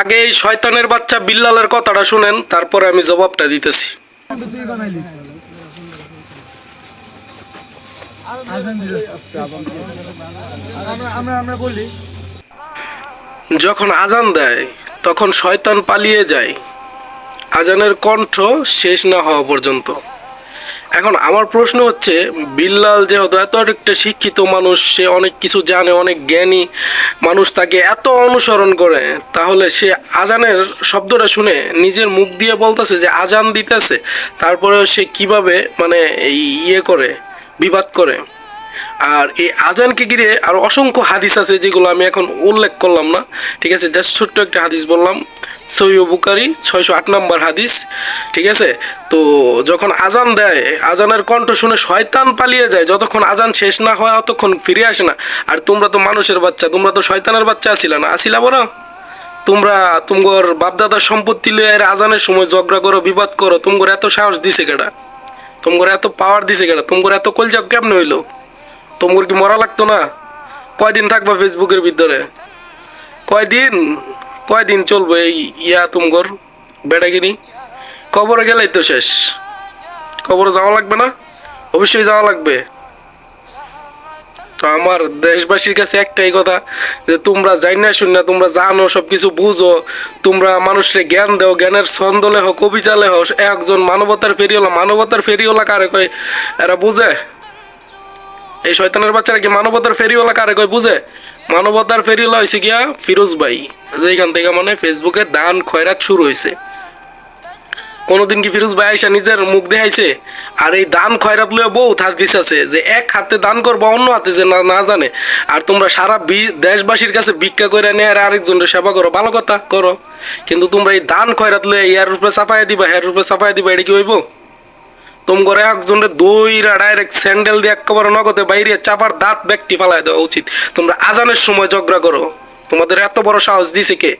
আগে এই শয়তানের বাচ্চা বিল্লালের কথাটা শুনেন, তারপরে আমি জবাবটা দিতেছি। যখন আজান দেয়, তখন শয়তান পালিয়ে যায়। আজানের কণ্ঠ শেষ না হওয়া পর্যন্ত। এখন আমার প্রশ্ন হচ্ছে বিল্লাল যেহেতু এত একটা শিক্ষিত মানুষ, সে অনেক কিছু জানে, অনেক জ্ঞানী মানুষ তাকে এত অনুসরণ করে, তাহলে সে আজানের শব্দটা শুনে নিজের মুখ দিয়ে বলতেছে যে আজান দিতেছে তারপরে সে কীভাবে মানে এই ইয়ে করে, বিবাদ করে। আর এই আজানকে ঘিরে আরও অসংখ্য হাদিস আছে যেগুলো আমি এখন উল্লেখ করলাম না, ঠিক আছে? জাস্ট ছোট্ট একটা হাদিস বললাম। সৈয় বুকারি ছয়শো আট নম্বর হাদিস, ঠিক আছে? তো যখন আজান দেয়, আজানের কণ্ঠ শুনে শয়তান পালিয়ে যায়, যতক্ষণ আজান শেষ না হয়, অতক্ষণ ফিরে আসে না। আর তোমরা তো মানুষের বাচ্চা, তোমরা তো শয়তানের বাচ্চা আসিলা না, আসিলা বড় তোমরা তোমার বাপদাদার সম্পত্তি লয়ে আজানের সময় ঝগড়া করো, বিবাদ করো, তোমার এত সাহস দিছে কেডা? তোমার এত পাওয়ার দিছে কেডা? তোমার এত কলজা কেমনে হইল? তোমার কি মরা লাগতো না? কয়দিন থাকবা ফেসবুকের ভিতরে? কয়দিন? কয়দিন চলবে এই ইয়া তুমগর বেড়াগিরি? কবরে গেলেই তো শেষ। কবরে যাওয়া লাগবে না? অবশ্যই যাওয়া লাগবে। তো আমার দেশবাসীর কাছে একটাই কথা, যে তোমরা যাই না শুন না তোমরা জানো সব কিছু বুঝো, তোমরা মানুষকে জ্ঞান দাও, জ্ঞানের ছন্দলে লেখো কবিতা লেখো একজন মানবতার ফেরিওলা মানবতার ফেরিওলা কারে কয়, এরা বুঝে? এই শয়তানের বাচ্চারা কি মানবতার ফেরিওয়ালা কারে কয়, বুঝে? মানবতার ফেরিওয়ালা হয়েছে গিয়া ফিরোজ ভাই। যেখান থেকে মানে ফেসবুকে দান খয়রাত শুরু হয়েছে কোনোদিন কি ফিরোজ ভাই আইসা নিজের মুখ দেখাইছে? আর এই দান খয়রাত লয়ে বউ হাদিস আছে, যে এক হাতে দান করব, অন্য হাতে যে না জানে। আর তোমরা সারা দেশবাসীর কাছে ভিক্ষা করে নিয়ে আর আরেকজনের সেবা করো, ভালো কথা, করো। কিন্তু তোমরা এই দান খয়রাত লয়ে ইয়ার রূপে চাপাই দিবা হ্যার রূপে চাপাই দিবা, এটা কি হইব? তোম করে একজনের দইরা ডাইরেক্ট স্যান্ডেল দিয়ে একেবারে নগদে বাইরে চাপার দাঁত ব্যক্তি ফালাই দেওয়া উচিত। তোমরা আজানের সময় ঝগড়া করো। তোমাদের এত বড় সাহস দিছে কে?